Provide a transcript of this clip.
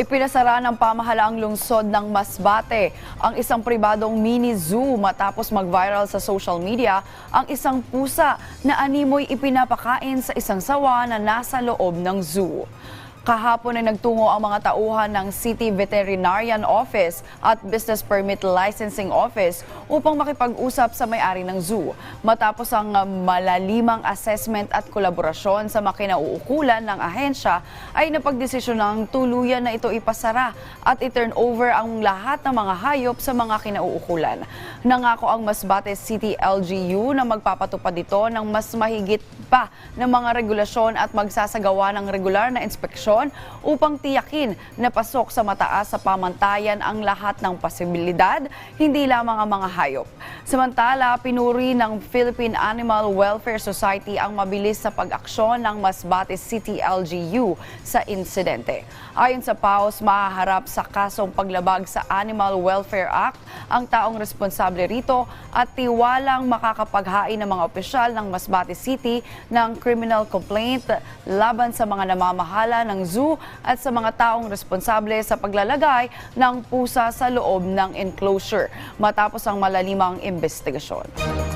Ipinasara ng pamahalaang lungsod ng Masbate ang isang pribadong mini zoo matapos mag-viral sa social media ang isang pusa na animoy ipinapakain sa isang sawa na nasa loob ng zoo. Kahapon ay nagtungo ang mga tauhan ng City Veterinarian Office at Business Permit Licensing Office upang makipag-usap sa may-ari ng zoo. Matapos ang malalimang assessment at kolaborasyon sa makinauukulan ng ahensya ay napagdesisyon ng tuluyan na ito ipasara at i-turn over ang lahat ng mga hayop sa mga kinauukulan. Nangako ang Masbate City LGU na magpapatupad ito ng mas mahigit pa ng mga regulasyon at magsasagawa ng regular na inspeksyon upang tiyakin na pasok sa mataas sa pamantayan ang lahat ng posibilidad, hindi lamang ang mga hayop. Samantala, pinuri ng Philippine Animal Welfare Society ang mabilis sa pag-aksyon ng Masbate City LGU sa insidente. Ayon sa PAOS, mahaharap sa kasong paglabag sa Animal Welfare Act ang taong responsable rito at tiwalang makakapaghain ng mga opisyal ng Masbate City ng criminal complaint laban sa mga namamahala ng zoo at sa mga taong responsable sa paglalagay ng pusa sa loob ng enclosure matapos ang malalimang investigasyon.